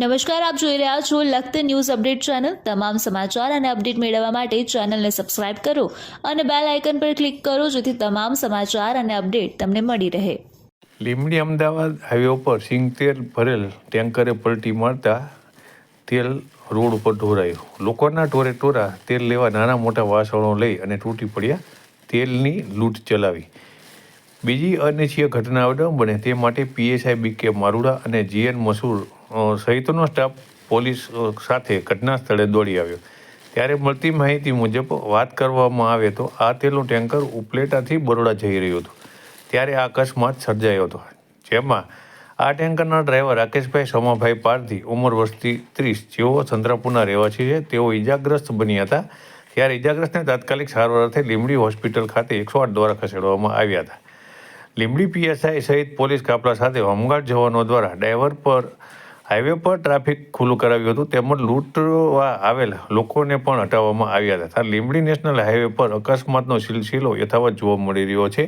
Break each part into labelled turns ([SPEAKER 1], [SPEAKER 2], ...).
[SPEAKER 1] નમસ્કાર, આપ જોઈ રહ્યા છો લખત ન્યૂઝ અપડેટ ચેનલ. તમામ સમાચાર અને અપડેટ મેળવવા માટે ચેનલને સબસ્ક્રાઇબ કરો અને બેલ આઇકન પર ક્લિક કરો જેથી તમામ સમાચાર અને અપડેટ તમને મળી રહે.
[SPEAKER 2] લીમડી અમદાવાદ હાઈવે ઉપર સિંગ તેલ ભરેલ ટેન્કરે પલટી મારતા તેલ રોડ ઉપર ઢોરાયું. લોકોના ટોરે ટોરા તેલ લેવા નાના મોટા વાસણો લઈ અને તૂટી પડ્યા, તેલની લૂંટ ચલાવી. બીજી અનિચ્છીય ઘટના બને તે માટે પીએસઆઈ બી કે મારુડા અને જીએન મસૂર સહિતનો સ્ટાફ પોલીસ સાથે ઘટના સ્થળે દોડી આવ્યો. ત્યારે મળતી માહિતી મુજબ વાત કરવામાં આવે તો આ તેલનું ટેન્કર ઉપલેટાથી બરોડા જઈ રહ્યું હતું. ત્યારે આ અકસ્માત સર્જાયો હતો. જેમાં આ ટેન્કરના ડ્રાઈવર રાકેશભાઈ સોમાભાઈ પારધી, ઉંમર વસ્તી ત્રીસ, જેઓ ચંદ્રપુરના રહેવાસી છે, તેઓ ઇજાગ્રસ્ત બન્યા હતા. ત્યારે ઇજાગ્રસ્તને તાત્કાલિક સારવાર અર્થે લીંબડી હોસ્પિટલ ખાતે એકસો આઠ દ્વારા ખસેડવામાં આવ્યા હતા. લીંબડી પીએસઆઈ સહિત પોલીસ કાફલા સાથે હોમગાર્ડ જવાનો દ્વારા ડ્રાઈવર પર હાઈવે પર ટ્રાફિક ખુલ્લું કરાવ્યું હતું. તેમજ લૂંટવા આવેલ લોકોને પણ હટાવવામાં આવ્યા હતા. લીંબડી નેશનલ હાઈવે પર અકસ્માતનો સિલસિલો યથાવત જોવા મળી રહ્યો છે.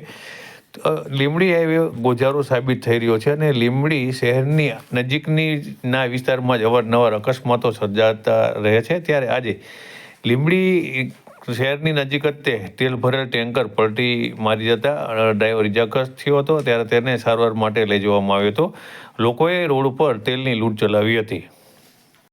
[SPEAKER 2] લીંબડી હાઈવે ગોજારો સાબિત થઈ રહ્યો છે અને લીંબડી શહેરની નજીકની ના વિસ્તારમાં જ અવારનવાર અકસ્માતો સર્જાતા રહે છે. ત્યારે આજે લીંબડી શહેરની નજીક જ તે તેલ ભરેલ ટેન્કર પલટી મારી જતા ડ્રાઈવર ઇજાગ્રસ્ત થયો હતો. ત્યારે તેને સારવાર માટે લઈ જવામાં આવ્યો હતો. લોકોએ રોડ ઉપર તેલની લૂંટ ચલાવી હતી.